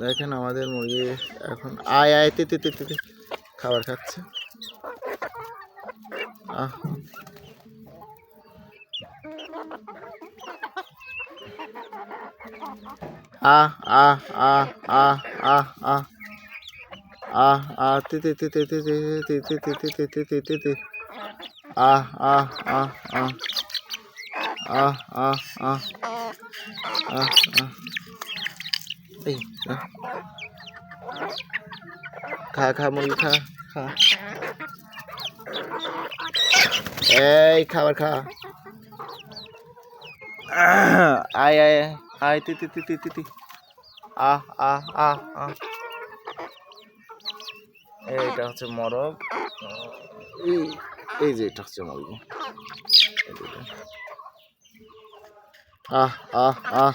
দেখেন আমাদের মুরগি এখন আয় আয় তে তে তে। খাবার খাচ্ছে আহ আহ আহ আহ আহ আহ আহ আহ আহ তে তে তে তে তে তে তে তে তে তে তে তে তে তে আহ আহ আহ আহ আহ আহ আহ আহ আহ এই। খা খা, মুরগি, খা খা। এই, খাবার খা। আয় আয় আয়, তি তি তি তি তি আহ আহ আহ আহ এইটা হচ্ছে মরগ। এই যে এটা হচ্ছে মুরগি। আহ আহ আহ।